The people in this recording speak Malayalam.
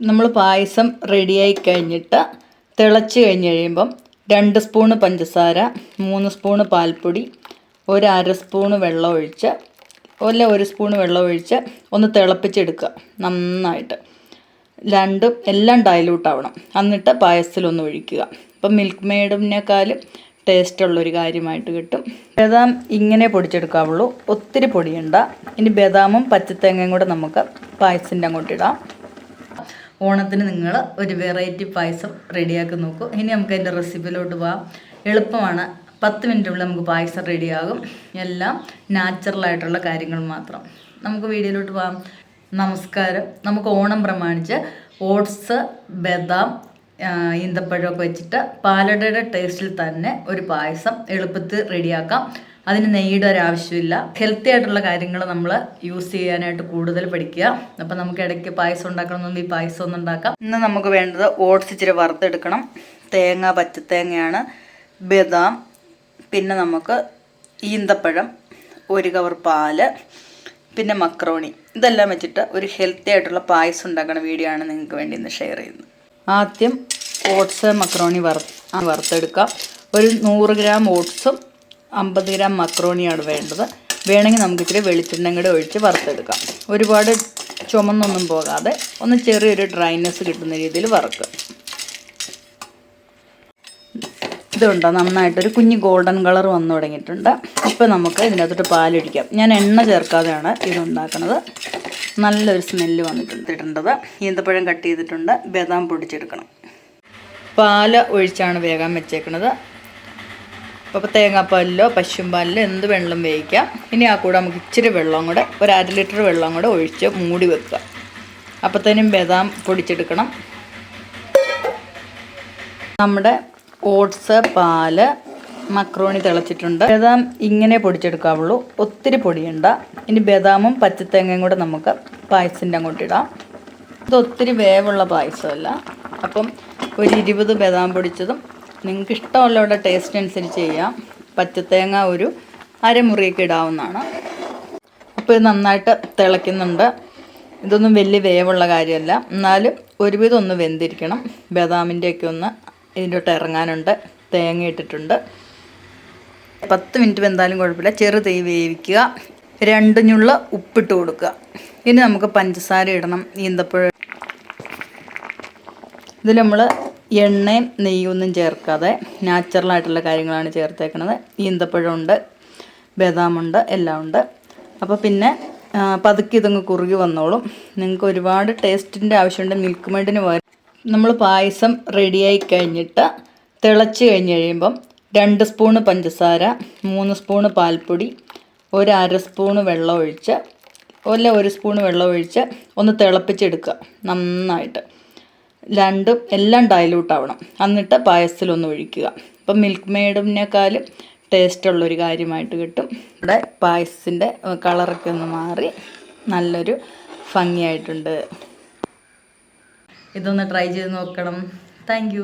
നമ്മൾ പായസം റെഡിയായി കഴിഞ്ഞിട്ട് തിളച്ച് കഴിഞ്ഞ് കഴിയുമ്പം രണ്ട് സ്പൂണ് പഞ്ചസാര മൂന്ന് സ്പൂണ് പാൽപ്പൊടി ഒരു അര സ്പൂണ് വെള്ളം ഒഴിച്ച് അല്ല ഒരു സ്പൂണ് വെള്ളം ഒഴിച്ച് ഒന്ന് തിളപ്പിച്ചെടുക്കുക നന്നായിട്ട്. രണ്ടും എല്ലാം ഡൈലൂട്ട് ആവണം എന്നിട്ട് പായസത്തിലൊന്ന് ഒഴിക്കുക. അപ്പം മിൽക്ക് മെയ്ഡിനേക്കാളും ടേസ്റ്റുള്ളൊരു കാര്യമായിട്ട് കിട്ടും. ബദാം ഇങ്ങനെ പൊടിച്ചെടുക്കാവുള്ളൂ. ഒത്തിരി പൊടിയണ്ട. ഇനി ബദാമും പച്ചത്തേങ്ങയും കൂടെ നമുക്ക് പായസത്തിന്റെ അങ്ങോട്ട് ഇടാം. ഓണത്തിന് നിങ്ങൾ ഒരു വെറൈറ്റി പായസം റെഡിയാക്കി നോക്കൂ. ഇനി നമുക്ക് അതിന്റെ റെസിപ്പിയിലോട്ട് പോകാം എളുപ്പമാണ്. പത്ത് മിനിറ്റുള്ളിൽ നമുക്ക് പായസം റെഡിയാകും എല്ലാം നാച്ചുറലായിട്ടുള്ള കാര്യങ്ങൾ മാത്രം. നമുക്ക് വീഡിയോയിലോട്ട് പോകാം നമസ്കാരം. നമുക്ക് ഓണം പ്രമാണിച്ച് ഓട്സ് ബദാം ഈന്തപ്പഴമൊക്കെ വെച്ചിട്ട് പാലടയുടെ ടേസ്റ്റിൽ തന്നെ ഒരു പായസം എളുപ്പത്തിൽ റെഡിയാക്കാം അതിന് നെയ്യുടെ ഒരാവശ്യമില്ല ഹെൽത്തി ആയിട്ടുള്ള കാര്യങ്ങൾ നമ്മൾ യൂസ് ചെയ്യാനായിട്ട് കൂടുതൽ പഠിക്കുക. അപ്പം നമുക്ക് ഇടയ്ക്ക് പായസം ഉണ്ടാക്കണമെന്നുണ്ടെങ്കിൽ ഈ പായസം ഒന്നും ഉണ്ടാക്കാം. ഇന്ന് നമുക്ക് വേണ്ടത് ഓട്സ് ഇച്ചിരി വറുത്തെടുക്കണം. തേങ്ങ പച്ചത്തേങ്ങയാണ് ബദാം പിന്നെ നമുക്ക് ഈന്തപ്പഴം ഒരു കവർ പാൽ പിന്നെ മക്രോണി. ഇതെല്ലാം വെച്ചിട്ട് ഒരു ഹെൽത്തി ആയിട്ടുള്ള പായസം ഉണ്ടാക്കുന്ന വീഡിയോ ആണ് നിങ്ങൾക്ക് വേണ്ടി ഇന്ന് ഷെയർ ചെയ്യുന്നത്. ആദ്യം ഓട്സ് മക്രോണി വറുത്ത് വറുത്തെടുക്കാം. ഒരു നൂറ് ഗ്രാം ഓട്സും അമ്പത് ഗ്രാം മക്രോണിയാണ് വേണ്ടത്. വേണമെങ്കിൽ നമുക്ക് ഇച്ചിരി വെളിച്ചെണ്ണയും കൂടെ ഒഴിച്ച് വറുത്തെടുക്കാം. ഒരുപാട് ചുമന്നൊന്നും പോകാതെ ഒന്ന് ചെറിയൊരു ഡ്രൈനെസ് കിട്ടുന്ന രീതിയിൽ വറുക്കുക ഇതുണ്ടോ? നന്നായിട്ടൊരു കുഞ്ഞ് ഗോൾഡൻ കളർ വന്നു തുടങ്ങിയിട്ടുണ്ട്. ഇപ്പോൾ നമുക്ക് ഇതിനകത്തോട്ട് പാലൊഴിക്കാം. ഞാൻ എണ്ണ ചേർക്കാതെയാണ് ഇതുണ്ടാക്കുന്നത്. നല്ലൊരു സ്മെല്ല് വന്നിട്ടുണ്ട് ഇടേണ്ടത്. ഈന്തപ്പഴം കട്ട് ചെയ്തിട്ടുണ്ട്. ബദാം പൊടിച്ചെടുക്കണം. പാൽ ഒഴിച്ചാണ് വേഗം വെച്ചേക്കുന്നത് അപ്പോൾ തേങ്ങാപ്പാലിലോ പശുമ്പാലിലോ എന്ത് വെള്ളം വേവിക്കാം. ഇനി ആ കൂടെ നമുക്ക് ഇച്ചിരി വെള്ളം കൂടെ ഒരു അര ലിറ്റർ വെള്ളം കൂടെ ഒഴിച്ച് മൂടി വെക്കുക. അപ്പോഴത്തേനും ബദാം പൊടിച്ചെടുക്കണം. നമ്മുടെ ഓട്സ് പാൽ മക്രോണി തിളച്ചിട്ടുണ്ട്. ബദാം ഇങ്ങനെ പൊടിച്ചെടുക്കാവുള്ളൂ. ഒത്തിരി പൊടിയണ്ട. ഇനി ബദാമും പച്ചത്തേങ്ങയും കൂടെ നമുക്ക് പായസത്തിന്റെ അങ്ങോട്ട് ഇടാം. ഇത് ഒത്തിരി വേവുള്ള പായസമല്ല. അപ്പം ഒരു ഇരുപത് ബദാം പൊടിച്ചതും നിങ്ങൾക്ക് ഇഷ്ടമുള്ളവരുടെ ടേസ്റ്റ് അനുസരിച്ച് ചെയ്യാം. പച്ചത്തേങ്ങ ഒരു അരമുറിയൊക്കെ ഇടാവുന്നതാണ്. അപ്പോൾ ഇത് നന്നായിട്ട് തിളയ്ക്കുന്നുണ്ട്. ഇതൊന്നും വലിയ വേവുള്ള കാര്യമല്ല. എന്നാലും ഒരുവിധം ഒന്ന് വെന്തിരിക്കണം. ബദാമിന്റെയൊക്കെ ഒന്ന് ഇതിന്റെ ഇറങ്ങാനുണ്ട്. തേങ്ങ ഇട്ടിട്ടുണ്ട്. പത്ത് മിനിറ്റ് വെന്താലും കുഴപ്പമില്ല. ചെറു തീ വേവിക്കുക. രണ്ട് ഞുള്ള ഉപ്പിട്ട് കൊടുക്കുക. ഇനി നമുക്ക് പഞ്ചസാര ഇടണം. ഈന്തപ്പഴം. ഇതിൽ നമ്മൾ എണ്ണയും നെയ്യൊന്നും ചേർക്കാതെ നാച്ചുറലായിട്ടുള്ള കാര്യങ്ങളാണ് ചേർത്തേക്കുന്നത് ഈന്തപ്പഴമുണ്ട് ബദാമുണ്ട് എല്ലാം ഉണ്ട്. അപ്പോൾ പിന്നെ പതുക്കെ ഇതങ്ങ് കുറുകി വന്നോളും. നിങ്ങൾക്ക് ഒരുപാട് ടേസ്റ്റിന്റെ ആവശ്യമുണ്ട് മിൽക്ക് മെയ്ഡിന് പകരം. നമ്മൾ പായസം റെഡിയായി കഴിഞ്ഞിട്ട് തിളച്ച് കഴിഞ്ഞ് കഴിയുമ്പം രണ്ട് സ്പൂണ് പഞ്ചസാര മൂന്ന് സ്പൂണ് പാൽപ്പൊടി ഒരു അര സ്പൂണ് വെള്ളം ഒഴിച്ച് അല്ല ഒരു സ്പൂണ് വെള്ളം ഒഴിച്ച് ഒന്ന് തിളപ്പിച്ചെടുക്കുക നന്നായിട്ട്. രണ്ടും എല്ലാം ഡൈലൂട്ട് ആവണം. എന്നിട്ട് പായസത്തിലൊന്ന് ഒഴിക്കുക. അപ്പം മിൽക്ക് മെയ്ഡിനേക്കാളും ടേസ്റ്റ് ഉള്ളൊരു കാര്യമായിട്ട് കിട്ടും. ഇവിടെ പായസത്തിന്റെ കളറൊക്കെ ഒന്ന് മാറി നല്ലൊരു ഭംഗിയായിട്ടുണ്ട്. ഇതൊന്ന് ട്രൈ ചെയ്ത് നോക്കണം. താങ്ക്